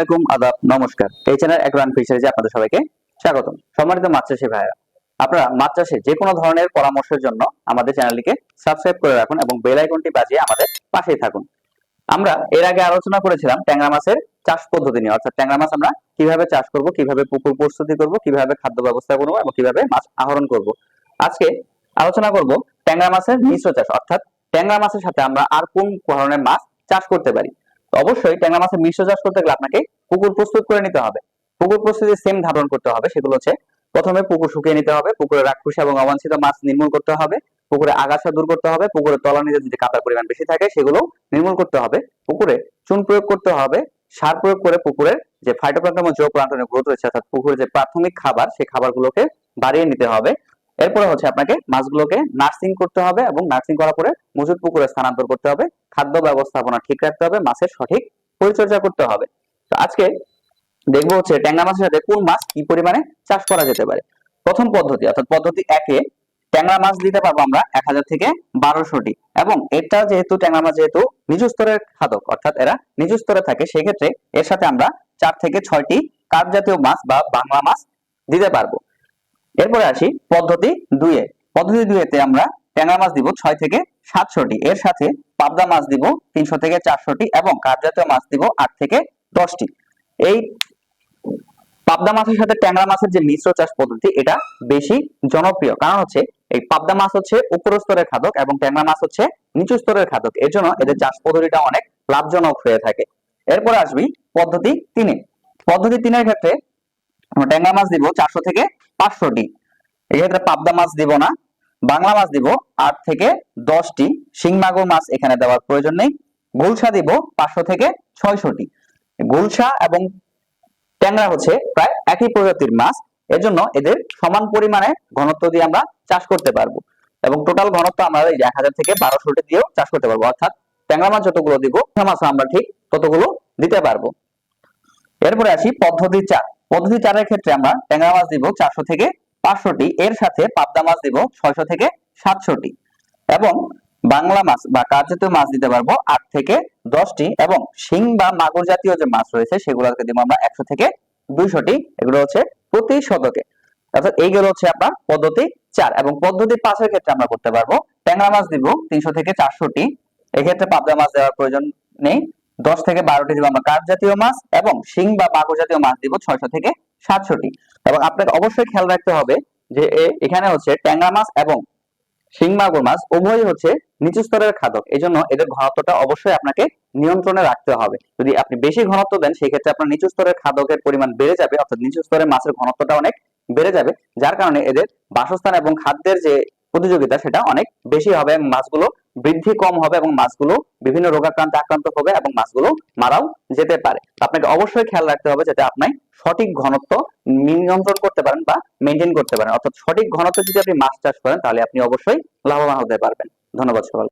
আসসালামাইকুম আদাব, নমস্কার। এই চ্যানেল ফিশারিজে আপনাদের সবাইকে সম্মানিত মাছ চাষী আপনারা মাছ চাষে যে কোনো ধরনের পরামর্শের জন্য আমাদের চ্যানেলটিকে সাবস্ক্রাইব করে রাখুন এবং বেল আইকনটি বাজিয়ে আমাদের পাশেই থাকুন। আমরা এর আগে আলোচনা করেছিলাম ট্যাংরা মাছের চাষ পদ্ধতি নিয়ে, অর্থাৎ ট্যাংরা মাছ আমরা কীভাবে চাষ করব, কীভাবে পুকুর প্রস্তুতি করব, কীভাবে খাদ্য ব্যবস্থা করব এবং কীভাবে মাছ আহরণ করব। আজকে আলোচনা করব ট্যাংরা মাছের মিশ্র চাষ, অর্থাৎ ট্যাংরা মাছের সাথে আমরা আর কোন ধরনের মাছ চাষ করতে পারি। তো অবশ্যই ট্যাংরা মাছের মিশ্র চাষ করতে গেলে আপনাকে পুকুর প্রস্তুত করে নিতে হবে। পুকুর প্রস্তুতি সেম ধারণ করতে হবে, সেগুলো হচ্ছে প্রথমে পুকুর শুকিয়ে নিতে হবে, পুকুরে রাক্ষস এবং অবাঞ্ছিত মাছ নির্মূল করতে হবে, পুকুরে আগাছা দূর করতে হবে পুকুরের তলানিতে যদি কাদার পরিমাণ বেশি থাকে সেগুলো নির্মূল করতে হবে, পুকুরে চুন প্রয়োগ করতে হবে, সার প্রয়োগ করে পুকুরের যে ফাইটোপ্লাঙ্কটন এবং জৈবপ্লাঙ্কটনের গ্রোথ রয়েছে, অর্থাৎ পুকুরের যে প্রাথমিক খাবার, সেই খাবারগুলোকে বাড়িয়ে নিতে হবে। এরপরে হচ্ছে আপনাকে মাছগুলোকে নার্সিং করতে হবে এবং নার্সিং করার পরে মজুদ পুকুরে স্থানান্তর করতে হবে, খাদ্য ব্যবস্থাপনা ঠিক রাখতে হবে, মাছের সঠিক পরিচর্যা করতে হবে। তো আজকে দেখব হচ্ছে ট্যাংরা মাছের সাথে কোন মাছ কি পরিমাণে চাষ করা যেতে পারে। প্রথম পদ্ধতি, অর্থাৎ পদ্ধতি একে ট্যাংরা মাছ দিতে পারব আমরা এক হাজার থেকে বারোশোটি এবং এটা যেহেতু ট্যাংরা মাছ যেহেতু নিচু স্তরের খাদক, অর্থাৎ এরা নিচু স্তরে থাকে, সেক্ষেত্রে এর সাথে আমরা চার থেকে ছয়টি কার্প জাতীয় মাছ বা বাংলা মাছ দিতে পারব। এরপরে আসি পদ্ধতি দুইয়ে পদ্ধতি দুইয়েতে আমরা ট্যাংরা মাছ দিব ছয় থেকে সাতশোটি। এর সাথে পাবদা মাছ দিব তিনশো থেকে চারশোটি এবং কার্প মাছ দিব আট থেকে দশটি। এই পাবদা মাছের সাথে ট্যাংরা মাছের যে মিশ্র চাষ পদ্ধতি, এটা বেশি জনপ্রিয়। কারণ হচ্ছে এই পাবদা মাছ হচ্ছে উপর স্তরের খাদক এবং ট্যাংরা মাছ হচ্ছে নিচু স্তরের খাদক। এর জন্য এদের চাষ পদ্ধতিটা অনেক লাভজনক হয়ে থাকে। এরপর আসবি পদ্ধতি তিনে পদ্ধতি তিনের ক্ষেত্রে আমরা ট্যাংরা মাছ দিব চারশো থেকে পাঁচশোটি। এক্ষেত্রে পাবদা মাছ দিব না, বাংলা মাছ দিব আট থেকে দশটি। শিং মাগুর মাছ এখানে দেওয়ার প্রয়োজন নেই। গুলশা দিব পাঁচশো থেকে ছয়শটি। গুলশা এবং ট্যাংরা হচ্ছে প্রায় একই প্রজাতির মাছ। এজন্য এদের সমান পরিমাণে ঘনত্ব দিয়ে আমরা চাষ করতে পারব। এবং টোটাল ঘনত্ব আমরা এই এক হাজার থেকে বারোশোটি দিয়েও চাষ করতে পারব। অর্থাৎ ট্যাংরা মাছ যতগুলো দিব মাছ আমরা ঠিক ততগুলো দিতে পারব। এরপরে আসি পদ্ধতি চার। পদ্ধতি চারের ক্ষেত্রে আমরা ট্যাংরা মাছ দিব চারশো থেকে পাঁচশোটি, এর সাথে পাবদা মাছ দিব ছয়শো থেকে সাতশোটি এবং বাংলা মাছ বা কার্যতীয় মাছ দিতে পারব আট থেকে দশটি এবং শিং বা মাগুর জাতীয় যে মাছ রয়েছে সেগুলোকে দিব আমরা একশো থেকে দুইশোটি। এগুলো হচ্ছে প্রতি শতকে। অর্থাৎ এইগুলো হচ্ছে আপনার পদ্ধতি চার এবং পদ্ধতি পাঁচের ক্ষেত্রে আমরা করতে পারব ট্যাংরা মাছ দিব তিনশো থেকে চারশোটি। এক্ষেত্রে পাবদা মাছ দেওয়ার প্রয়োজন নেই। দশ থেকে বারোটি দিব আমরা কাঠ জাতীয় মাছ এবং শিং বা মাগুর জাতীয় মাছ দিব ছয়শো থেকে সাতশোটি। এবং আপনাকে অবশ্যই খেয়াল রাখতে হবে যে এখানে হচ্ছে ট্যাংরা মাছ এবং শিং মাগুর মাছ উভয়ই হচ্ছে নিচু স্তরের খাদক। এই জন্য এদের ঘনত্বটা অবশ্যই আপনাকে নিয়ন্ত্রণে রাখতে হবে। যদি আপনি বেশি ঘনত্ব দেন সেই ক্ষেত্রে আপনার নিচু স্তরের খাদকের পরিমাণ বেড়ে যাবে, অর্থাৎ নিচু স্তরের মাছের ঘনত্বটা অনেক বেড়ে যাবে, যার কারণে এদের বাসস্থান এবং খাদ্যের যে প্রতিযোগিতা সেটা অনেক বেশি হবে এবং মাছগুলো বৃদ্ধি কম হবে এবং মাছগুলো বিভিন্ন রোগাক্রান্তে আক্রান্ত হবে এবং মাছগুলো মারাও যেতে পারে। আপনাকে অবশ্যই খেয়াল রাখতে হবে যাতে আপনি সঠিক ঘনত্ব নিয়ন্ত্রণ করতে পারেন বা মেনটেন করতে পারেন। অর্থাৎ সঠিক ঘনত্ব যদি আপনি মাছ চাষ করেন তাহলে আপনি অবশ্যই লাভবান হতে পারবেন। ধন্যবাদ সবাই